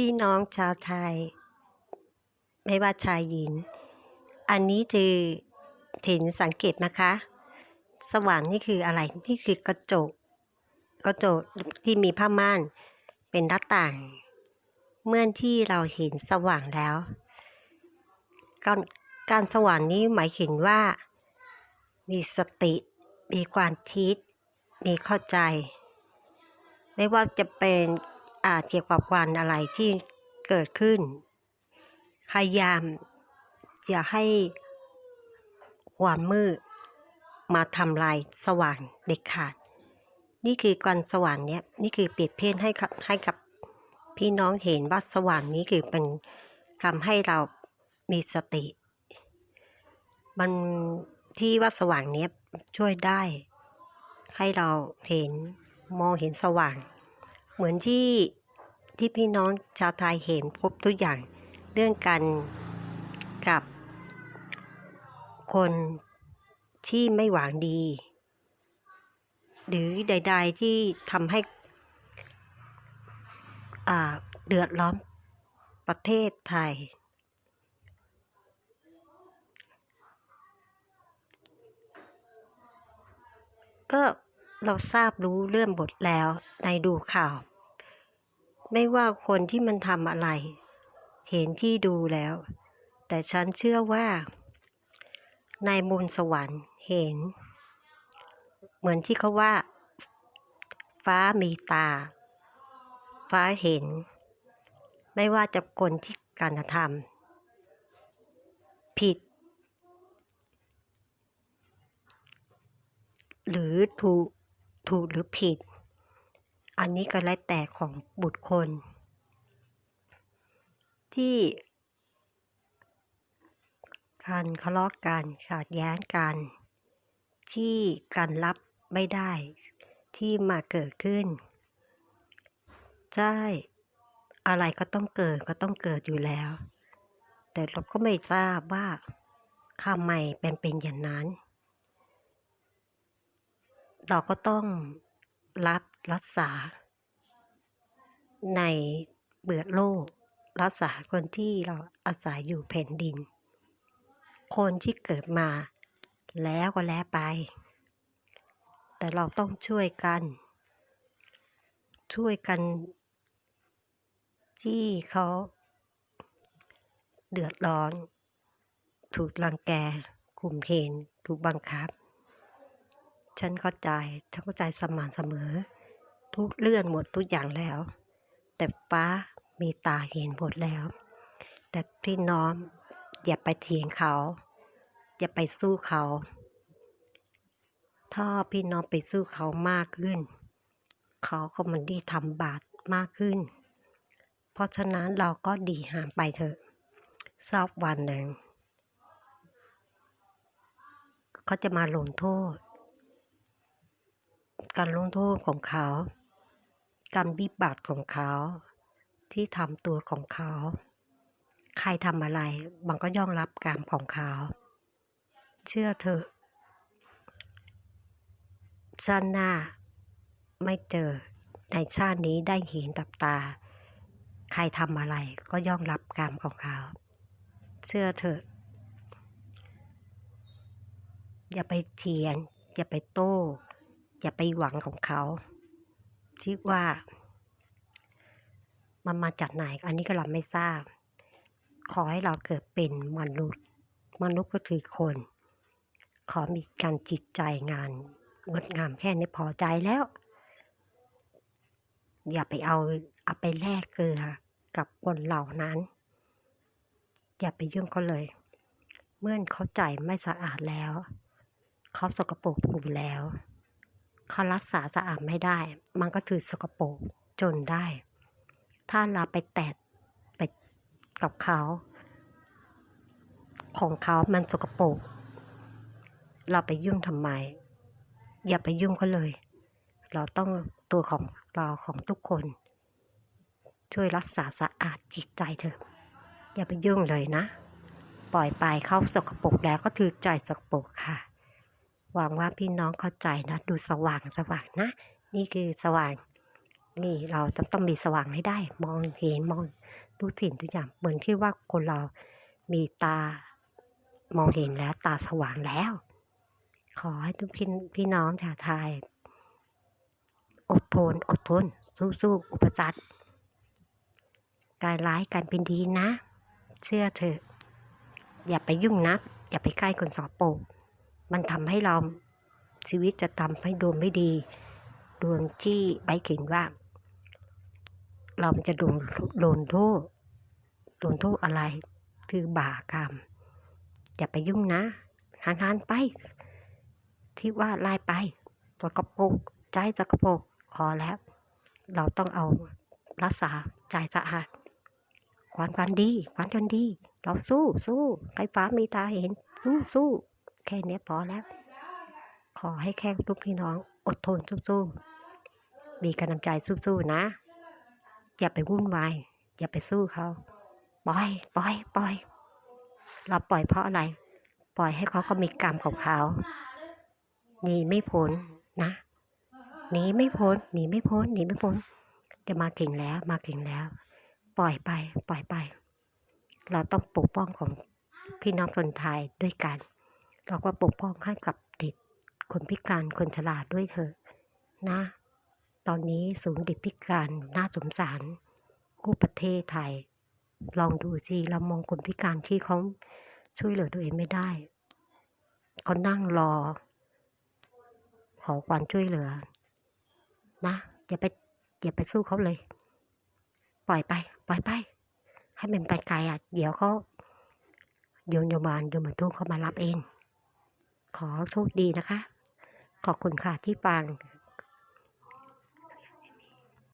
พี่น้องชาวไทย ไม่ว่าชายหญิง อันนี้คือถินสังเกตนะคะ สว่างนี่คืออะไรนี่คือกระจก กระจกที่มีผ้าม่านเป็นหน้าต่าง เมื่อที่เราเห็นสว่างแล้ว การการสว่างนี้หมายถึงว่า มีสติ มีความคิด มีเข้าใจ ไม่ว่าจะเป็น เกี่ยวกับวันอะไรที่เกิดขึ้นพยายามอย่าให้ความมืดมาทำลายสว่างเด็ดขาด นี่คือการสว่างเนี้ยนี่คือเปรียบเทียบให้กับให้กับพี่น้องเห็นว่าสว่างนี้คือเป็นทำให้เรามีสติ มันที่ว่าสว่างเนี้ยช่วยได้ ให้เราเห็นมองเห็นสว่าง เหมือนที่ ที่พี่น้องชาวไทยเห็นพบทุกอย่างเรื่องกันกับ คนที่ไม่หวังดี หรือใด ๆที่ทำให้อ่าเดือดร้อนประเทศไทย ก็เราทราบรู้เรื่องบทแล้วในดูข่าว ไม่ว่าคนที่มันทำอะไร เห็นที่ดูแล้ว แต่ฉันเชื่อว่า ในบุญสวรรค์เห็น เหมือนที่เขาว่า ฟ้ามีตา ฟ้าเห็น ไม่ว่าจะคนที่การกระทำผิด หรือถูกถูกหรือผิด อันนี้ก็แล้วแต่ของบุตรคน ที่การทะเลาะกันขัดแย้งกัน ที่การรับไม่ได้ที่มาเกิดขึ้น ใช่ อะไรก็ต้องเกิดก็ต้องเกิดอยู่แล้ว แต่เราก็ไม่ทราบว่าทำไมเป็นเป็นอย่างนั้น เราก็ต้อง รับรักษา ในเบือดโลก รักษาคนที่เราอาศัยอยู่แผ่นดิน คนที่เกิดมาแล้วก็แล้วไป แต่เราต้องช่วยกัน ช่วยกัน ที่เขาเดือดร้อน ถูกรังแกข่มเหงถูกบังคับ ฉันเข้าใจฉันเข้าใจสม่ำเสมอ ทุกเรื่องหมดทุกอย่างแล้ว แต่ฟ้ามีตาเห็นหมดแล้ว แต่พี่น้องอย่าไปเถียงเขา อย่าไปสู้เขา ถ้าพี่น้องไปสู้เขามากขึ้น เขาก็มันดีทำบาปมากขึ้น เพราะฉะนั้นเราก็ดีห่างไปเถอะทราบวันหนึ่งเขาจะมาลงโทษ การลงโทษของเขา การวิบัติของเขา ที่ทำตัวของเขา ใครทำอะไรมันก็ย่อมรับกรรมของเขา เชื่อเถอะชาติหน้าไม่เจอในชาตินี้ได้เห็นตับตา ใครทำอะไรก็ย่อมรับกรรมของเขา เชื่อเถอะ อย่าไปเถียงอย่าไปโต้ อย่าไปหวังของเขาที่ว่า มันมาจากไหน อันนี้ก็เราไม่ทราบ ขอให้เราเกิดเป็นมนุษย์ มนุษย์ก็คือคน ขอมีการจิตใจงานงดงามแค่นี้พอใจแล้ว อย่าไปเอาเอาไปแลกเกลือกับคนเหล่านั้น อย่าไปยุ่งเขาเลย เมื่อเขาใจไม่สะอาดแล้ว เขาสกปรกอยู่แล้ว เขารักษาสะอาดไม่ได้ มันก็คือสกปรกจนได้ ถ้าเราไปแตะไปกับเขา ของเขามันสกปรกเราไปยุ่งทำไม อย่าไปยุ่งเขาเลย เราต้องตัวของเราของทุกคน ช่วยรักษาสะอาดจิตใจเถอะ อย่าไปยุ่งเลยนะ ปล่อยไปเข้าสกปรกแล้วก็ถือใจสกปรกค่ะ หวังว่าพี่น้องเข้าใจนะ ดูสว่างสว่างนะ นี่คือสว่าง นี่เราต้องต้องมีสว่างให้ได้ มองเห็นมองทุกสิ่งทุกอย่างเหมือนที่ว่าคนเรามีตามองเห็นแล้วตาสว่างแล้ว ขอให้ทุกพี่พี่น้องชาวไทย อดทนอดทน สู้สู้อุปสรรคการร้ายการเป็นดีนะ เชื่อเถอะ อย่าไปยุ่งนัก อย่าไปใกล้คนสอบโปก มันทำให้เราชีวิตจะทำให้โดนไม่ดีโดนที่ใบเขียนว่า เรามันจะโดนโดนโทษโดนโทษอะไร คือบาปกรรมอย่าไปยุ่งนะห่างๆไป ที่ว่าไล่ไปสกปรกใจสกปรกพอแล้ว เราต้องเอารักษาใจสะอาดความความดี ความความดี เราสู้สู้ไฟฟ้ามีตาเห็นสู้สู้ แค่เนี้ยพอแล้ว ขอให้แค่ลูกพี่น้อง อดทนสู้ๆมีกำลังใจสู้ๆนะ อย่าไปวุ่นวาย อย่าไปสู้เขาปล่อยปล่อยปล่อย เราปล่อยเพราะอะไร ปล่อยให้เขาก็มีกรรมของเขาหนีไม่พ้นนะหนีไม่พ้นหนีไม่พ้นหนีไม่พ้น จะมาเก่งแล้วมาเก่งแล้ว ปล่อยไป ปล่อยไป เราต้องปกป้องของพี่น้องคนไทยด้วยกัน เราก็ปกป้องให้กับเด็กคนพิการคนชราด้วยเถอะนะ ตอนนี้ศูนย์เด็กพิการน่าสงสารกู้ประเทศไทย ลองดูสิเรามองคนพิการที่เขาช่วยเหลือตัวเองไม่ได้เขานั่งรอ ขอความช่วยเหลือ นะอย่าไปอย่าไปสู้เขาเลย ปล่อยไป ปล่อยไป ให้มันไปไกลอะ เดี๋ยวเขาโยนโยมานโยมทูตเขามารับเอง ขอโชคดีนะคะ ขอบคุณค่ะที่ฟัง